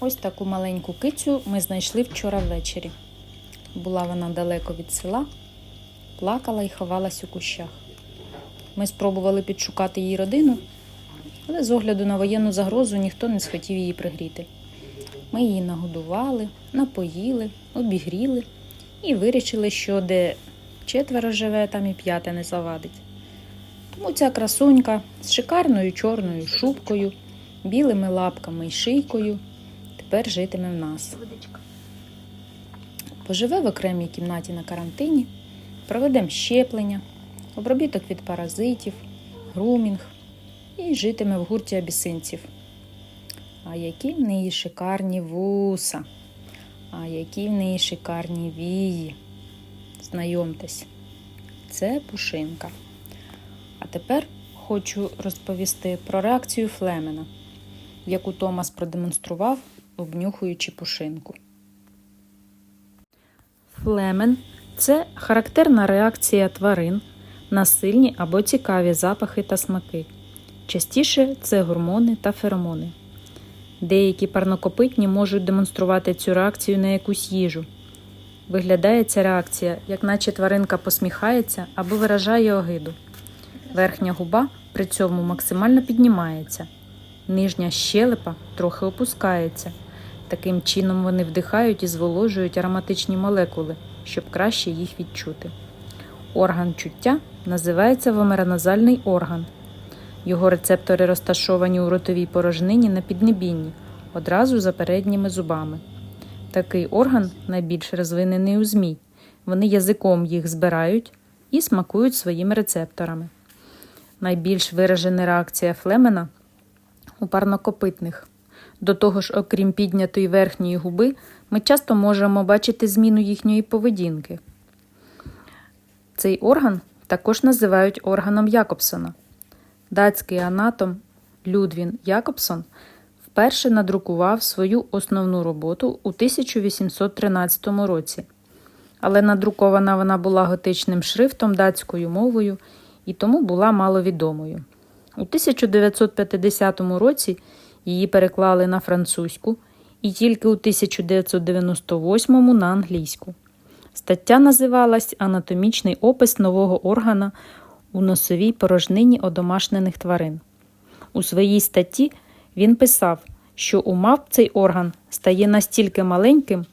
Ось таку маленьку кицю ми знайшли вчора ввечері. Була вона далеко від села, плакала і ховалась у кущах. Ми спробували підшукати її родину, але з огляду на воєнну загрозу ніхто не схотів її пригріти. Ми її нагодували, напоїли, обігріли і вирішили, що де четверо живе, там і п'яте не завадить. Тому ця красунька з шикарною чорною шубкою, білими лапками і шийкою тепер житиме в нас. Поживе в окремій кімнаті на карантині, проведемо щеплення, обробіток від паразитів, грумінг і житиме в гурті абісинців. А які в неї шикарні вуса, а які в неї шикарні вії. Знайомтесь, це пушинка. А тепер хочу розповісти про реакцію Флемена, яку Томас продемонстрував, обнюхуючи пушинку. Флемен це характерна реакція тварин на сильні або цікаві запахи та смаки. Частіше це гормони та феромони. Деякі парнокопитні можуть демонструвати цю реакцію на якусь їжу. Виглядає ця реакція, як наче тваринка посміхається або виражає огиду. Верхня губа при цьому максимально піднімається, нижня щелепа трохи опускається. Таким чином вони вдихають і зволожують ароматичні молекули, щоб краще їх відчути. Орган чуття називається вомероназальний орган. Його рецептори розташовані у ротовій порожнині на піднебінні, одразу за передніми зубами. Такий орган найбільш розвинений у змій. Вони язиком їх збирають і смакують своїми рецепторами. Найбільш виражена реакція флемена у парнокопитних. До того ж, окрім піднятої верхньої губи, ми часто можемо бачити зміну їхньої поведінки. Цей орган також називають органом Якобсона. Датський анатом Людвін Якобсон вперше надрукував свою основну роботу у 1813 році, але надрукована вона була готичним шрифтом датською мовою і тому була маловідомою. У 1950 році її переклали на французьку і тільки у 1998 на англійську. Стаття називалась Анатомічний опис нового органа у носовій порожнині одомашнених тварин. У своїй статті він писав, що у мавп цей орган стає настільки маленьким,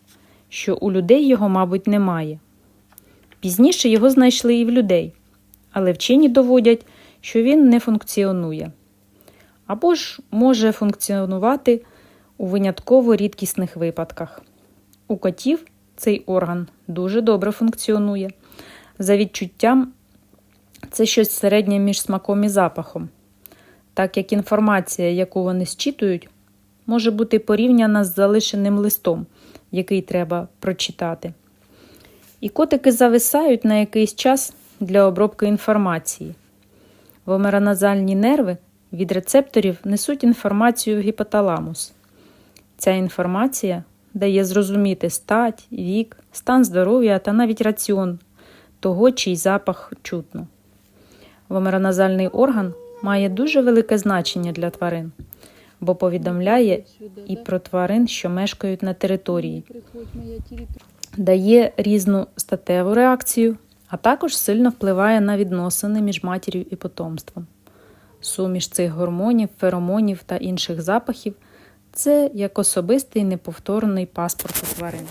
що у людей його, мабуть, немає. Пізніше його знайшли і в людей, але вчені доводять, що він не функціонує. Або ж може функціонувати у винятково рідкісних випадках. У котів цей орган дуже добре функціонує. За відчуттям, це щось середнє між смаком і запахом, так як інформація, яку вони зчитують, може бути порівняна з залишеним листом, який треба прочитати. І котики зависають на якийсь час для обробки інформації. Вомероназальні нерви від рецепторів несуть інформацію в гіпоталамус. Ця інформація дає зрозуміти стать, вік, стан здоров'я та навіть раціон того, чий запах чутно. Вомероназальний орган має дуже велике значення для тварин, бо повідомляє і про тварин, що мешкають на території, дає різну статеву реакцію, а також сильно впливає на відносини між матір'ю і потомством. Суміш цих гормонів, феромонів та інших запахів це як особистий неповторний паспорт у тварин.